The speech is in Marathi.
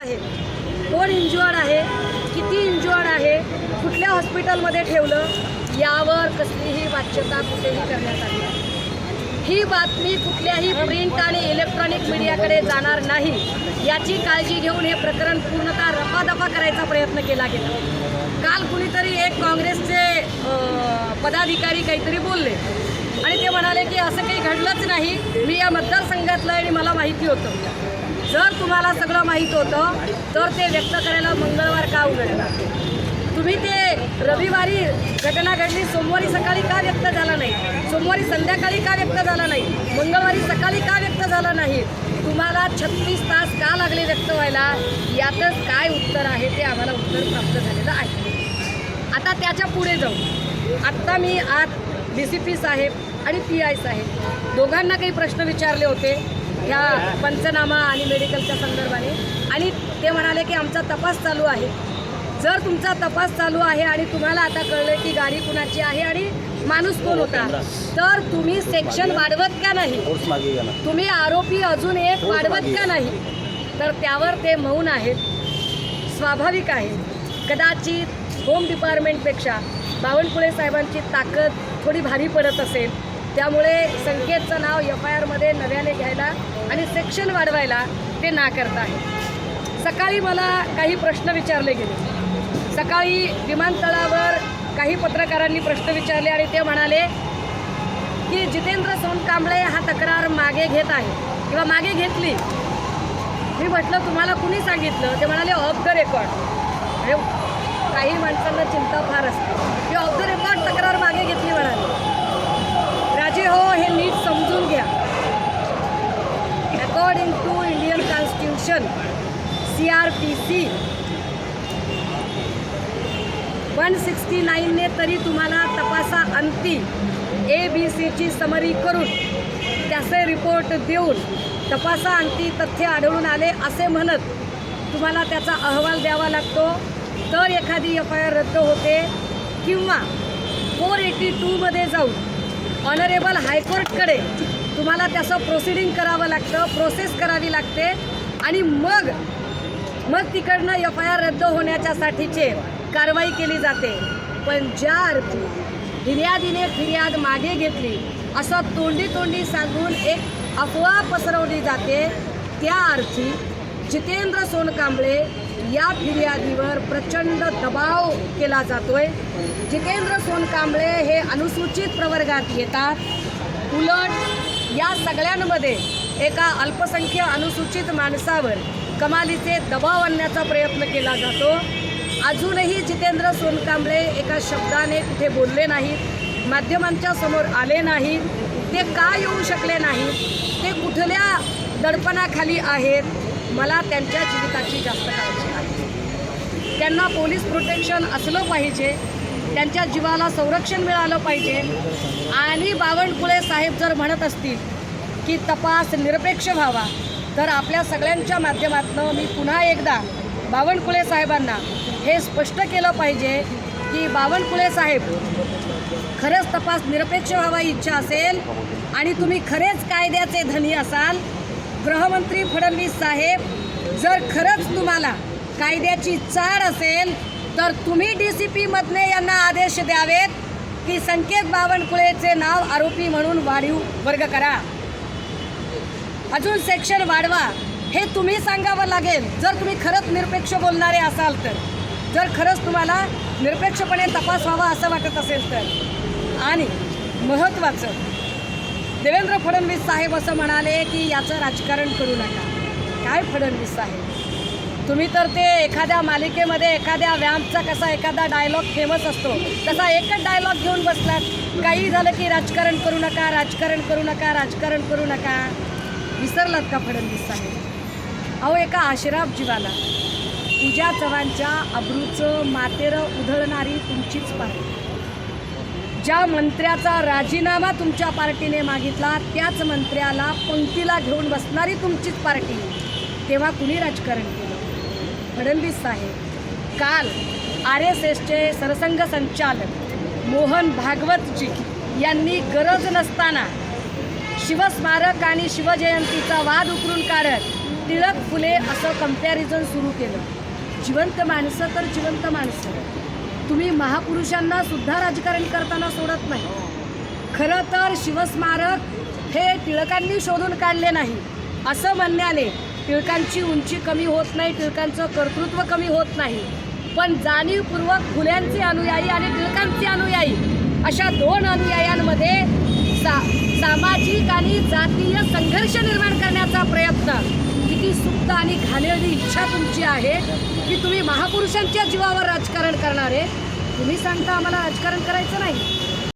आहे. कोण इंजुअर्ड आहे? किती इंजुअर्ड आहे? कुठल्या हॉस्पिटलमध्ये ठेवलं? यावर कसलीही वाच्यता कुठेही करण्यात आली ही बातमी कुठल्याही प्रिंट आणि इलेक्ट्रॉनिक मीडियाकडे जाणार नाही. याची काळजी घेऊन हे प्रकरण पूर्णतः रफादफा करायचा प्रयत्न केला गेला. काल कुणीतरी एक काँग्रेसचे पदाधिकारी काहीतरी बोलले. आणि ते म्हणाले की असं काही घडलंच नाही. मी या मतदारसंघातलं आहे आणि मला माहिती होतं. जर तुम्हाला सगळं माहीत होतं तर ते व्यक्त करायला मंगळवार का उघडला तुम्ही ते रविवारी घटना घडली सोमवारी सकाळी का व्यक्त झाला नाही? सोमवारी संध्याकाळी का व्यक्त झाला नाही? मंगळवारी सकाळी का व्यक्त झाला नाही? तुम्हाला छत्तीस तास का लागले व्यक्त व्हायला? यातच काय उत्तर आहे ते आम्हाला उत्तर प्राप्त झालेलं आहे. आता त्याच्या पुढे जाऊ. आत्ता मी आत डी सी पी साहेब आणि पी आय साहेब दोघांना काही प्रश्न विचारले होते. ह्या पंचनामा आणि मेडिकलच्या संदर्भाने. आणि ते म्हणाले की आमचा तपास चालू आहे. जर तुमचा तपास चालू आहे आणि तुम्हाला आता कळलं की गाडी कुणाची आहे आणि माणूस कोण होता तर तुम्ही सेक्शन वाढवत का नाही? तुम्ही आरोपी अजून एक वाढवत का नाही? तर त्यावर ते मौन आहेत. स्वाभाविक आहे. कदाचित होम डिपार्टमेंटपेक्षा बावनकुळे साहेबांची ताकद थोडी भारी पडत असेल. त्यामुळे संकेतचं नाव एफ आय आरमध्ये नव्याने घ्यायला आणि सेक्शन वाढवायला ते नाकारत आहे. सकाळी मला काही प्रश्न विचारले गेले. सकाळी विमानतळावर काही पत्रकारांनी प्रश्न विचारले आणि ते म्हणाले की जितेंद्र सोनकांबळे हा तक्रार मागे घेत आहे किंवा मागे घेतली. मी म्हटलं तुम्हाला कुणी सांगितलं? ते म्हणाले ऑफ द रेकॉर्ड काही माणसांना चिंता फार असते. की ऑफ द रेकॉर्ड राजे हो हे नीट समजून घ्या. According to Indian constitution C R P C one sixty नाईनने तरी तुम्हाला तपासा अंती ए बी सीची समरी करून त्याचे रिपोर्ट देऊन तपासा अंती तथ्य आढळून आले असे म्हणत तुम्हाला त्याचा अहवाल द्यावा लागतो. तर एखादी एफ आय आर रद्द होते किंवा फोर एटी टूमध्ये जाऊन ऑनरेबल हायकोर्टकडे तुम्हाला त्याचं प्रोसिडिंग करावं लागतं प्रोसेस करावी लागते. आणि मग मग तिकडनं एफ आय आर रद्द होण्याच्यासाठीचे कारवाई केली जाते. पण ज्या अर्थी फिर्यादीने फिर्याद मागे घेतली असं तोंडी तोंडी सांगून एक अफवा पसरवली जाते त्या अर्थी जितेंद्र सोनकांबळे या फिर्यादीवर प्रचंड दबाव केला जातोय. जितेंद्र सोनकांबळे हे अनुसूचित प्रवर्गात येतात. उलट या सगळ्यांमध्ये एका अल्पसंख्य अनुसूचित माणसावर कमालीचे दबाव आणण्याचा प्रयत्न केला जातो. अजूनही जितेंद्र सोनकांबळे एका शब्दाने कुठे बोलले नाहीत माध्यमांच्या समोर आले नाहीत ते का येऊ शकले नाहीत ते कुठल्या दडपणाखाली आहेत मला त्यांच्या जीविताची जास्त काळजी आहे. त्यांना पोलीस प्रोटेक्शन असलं पाहिजे त्यांच्या जीवाला संरक्षण मिळालं पाहिजे. आणि बावनकुळे साहेब जर म्हणत असतील की तपास निरपेक्ष व्हावा तर आपल्या सगळ्यांच्या माध्यमातून मी पुन्हा एकदा बावनकुळे साहेबांना हे स्पष्ट केलं पाहिजे की बावनकुळे साहेब खरंच तपास निरपेक्ष व्हावा इच्छा असेल आणि तुम्ही खरेच कायद्याचे धनी असाल गृहमंत्री फडणवीस साहेब जर खरंच तुम्हाला कायद्याची चाळ असेल तर तुम्ही डी सी पीमधने यांना आदेश द्यावेत की संकेत बावनकुळेचे नाव आरोपी म्हणून वाढीव वर्ग करा. अजून सेक्शन वाढवा. हे तुम्ही सांगावं लागेल. जर तुम्ही खरंच निरपेक्ष बोलणारे असाल तर. जर खरंच तुम्हाला निरपेक्षपणे तपास व्हावा असं वाटत असेल तर. आणि महत्त्वाचं देवेंद्र फडणवीस साहेब असं म्हणाले की याचं राजकारण करू नका. काय फडणवीस साहेब? तुम्ही तर ते एखाद्या मालिकेमध्ये एखाद्या व्यायामचा कसा एखादा डायलॉग फेमस असतो तसा एकच डायलॉग घेऊन बसलात. काही झालं की राजकारण करू नका राजकारण करू नका राजकारण करू नका. विसरलात का फडणवीस साहेब? अहो एका आशिराफ जीवाला. पूजा चव्हाणच्या अब्रूचं मातेरं उधळणारी तुमचीच पाहिजे ज्या मंत्र्याचा राजीनामा तुमच्या पार्टीने मागितला त्याच मंत्र्याला पंक्तीला घेऊन बसणारी तुमचीच पार्टी. तेव्हा कुणी राजकारण केलं? फडणवीस साहेब. काल आर एस एसचे सरसंघ संचालक मोहन भागवतजी यांनी गरज नसताना शिवस्मारक आणि शिवजयंतीचा वाद उकरून काढत टिळक फुले असं कंपॅरिझन सुरू केलं. जिवंत माणसं तर जिवंत माणसं. तुम्ही महापुरुषांना सुद्धा राजकारण करताना सोडत नाही. खरं तर शिवस्मारक हे टिळकांनी शोधून काढले नाही. असं म्हणण्याने टिळकांची उंची कमी होत नाही टिळकांचं कर्तृत्व कमी होत नाही. पण जाणीवपूर्वक फुल्यांचे अनुयायी आणि टिळकांचे अनुयायी अशा दोन अनुयायांमध्ये सा सामाजिक आणि जातीय संघर्ष निर्माण करण्याचा प्रयत्न ती सुप्त आणि घाणेरडी इच्छा तुमची आहे की तुम्ही महापुरुषांच्या जीवावर राजकारण करणार. आहे तुम्ही सांगता आम्हाला राजकारण करायचं नाही.